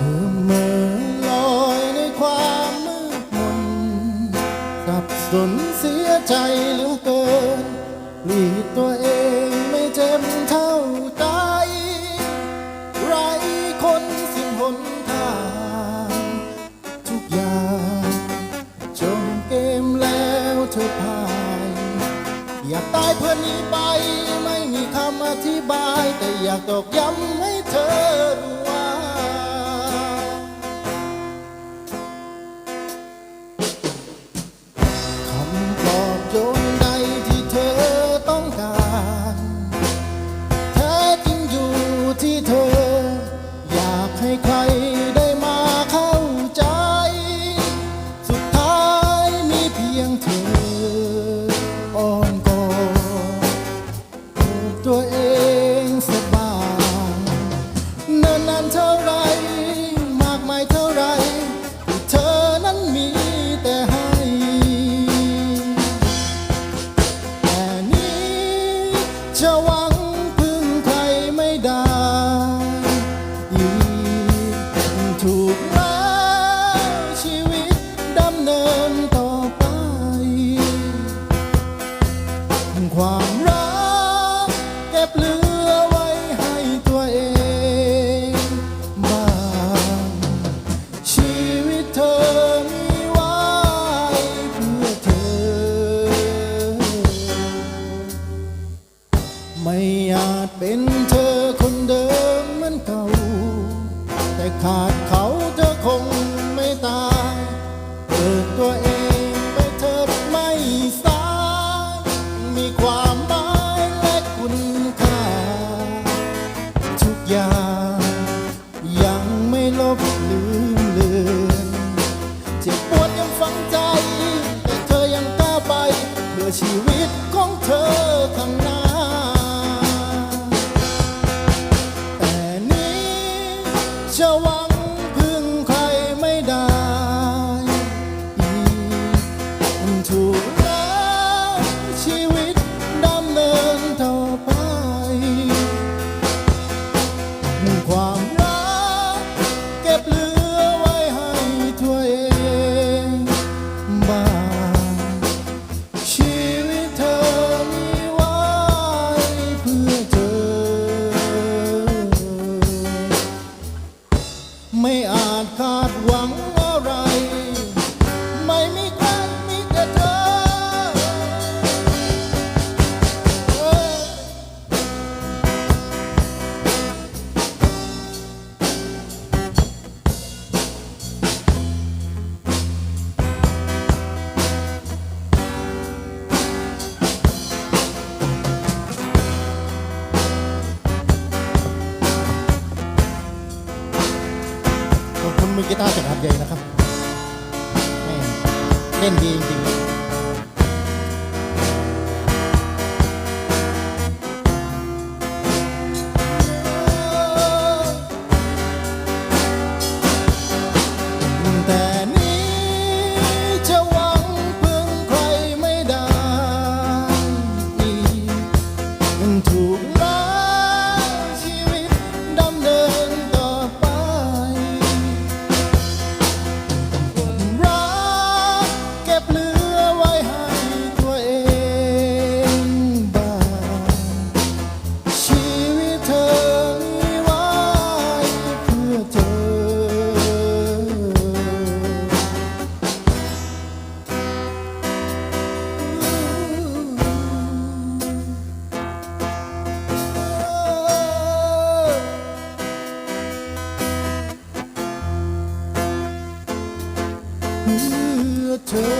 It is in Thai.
เธอเหมื่อลอยในความมืดมนสับสนเสียใจเหลือเกินหลีกตัวเองไม่เจ็บเท่าใจไรคนสิ้นหนทาง ทุกอย่างจบเกมแล้วเธอพ่าย อยากตายเพื่อนี้ไปไม่มีคำอธิบาย แต่อยากตอกย้ำให้เธอรู้ ความรักเก็บเหลือไว้ให้ตัวเองบ้างชีวิตเธอมีไว้เพื่อเธอ ไม่อาจเป็นเธอคนเดิมเหมือนเก่า แต่ขาดเขาเธอคง ความ ขอบคุณมือกีตาร์จากหัดใหญ่นะครับแม่เล่นดีจริงๆ to